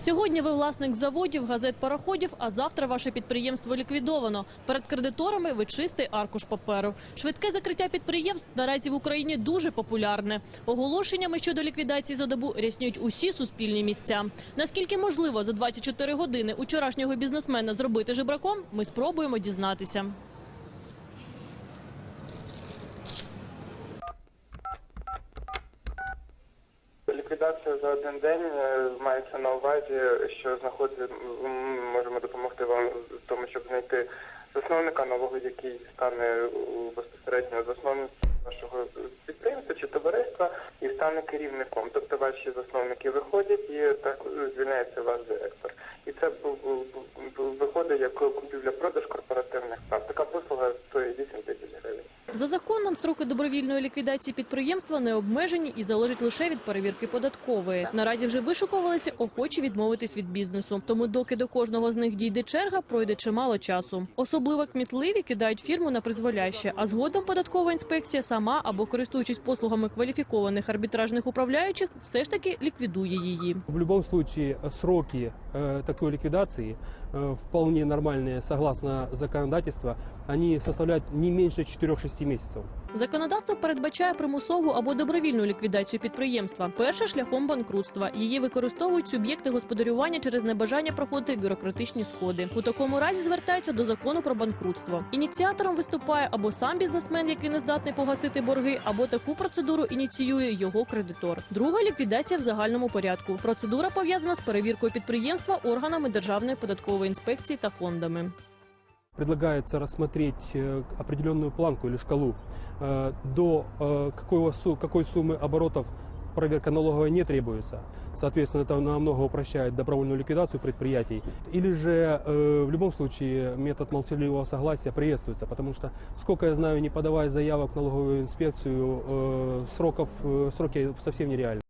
Сьогодні ви власник заводів, газет, пароходів, а завтра ваше підприємство ліквідовано. Перед кредиторами ви чистий аркуш паперу. Швидке закриття підприємств наразі в Україні дуже популярне. Оголошеннями щодо ліквідації за добу ряснюють усі суспільні місця. Наскільки можливо за 24 години учорашнього бізнесмена зробити жебраком, ми спробуємо дізнатися. Ліквідація за один день е, мається на увазі, що знаходить, ми можемо допомогти вам в тому, щоб знайти засновника нового, який стане безпосередньо засновником вашого підприємства чи товариства і стане керівником. Тобто ваші засновники виходять і так звільняється ваш директор. І це виходить як купівля-продаж корпоративних прав. Така послуга стоїть 8 тисяч. За законом строки добровільної ліквідації підприємства не обмежені і залежать лише від перевірки податкової. Наразі вже вишукувалися охочі відмовитись від бізнесу. Тому, доки до кожного з них дійде черга, пройде чимало часу. Особливо кмітливі кидають фірму на призволяще, а згодом податкова інспекція сама або користуючись послугами кваліфікованих арбітражних управляючих, все ж таки ліквідує її. В любом случае сроки э, такой ликвидации э, вполне нормальные, согласно законодательству, они составляют не меньше 4-6 месяцев. Законодавство передбачає примусову або добровільну ліквідацію підприємства. Перше шляхом банкрутства. Її використовують суб'єкти господарювання через небажання проходити бюрократичні сходи. У такому разі звертаються до закону про банкрутство. Ініціатором виступає або сам бізнесмен, який не здатний погасити борги, або таку процедуру ініціює його кредитор. Друга ліквідація в загальному порядку. Процедура пов'язана з перевіркою підприємства органами Державної податкової інспекції та фондами Предлагается рассмотреть э, определенную планку или шкалу, э, до э, какой, су- какой суммы оборотов проверка налоговой не требуется. Соответственно, это намного упрощает добровольную ликвидацию предприятий. Или же э, в любом случае метод молчаливого согласия приветствуется, потому что, сколько я знаю, не подавая заявок в налоговую инспекцию, э, сроков, э, сроки совсем нереальны.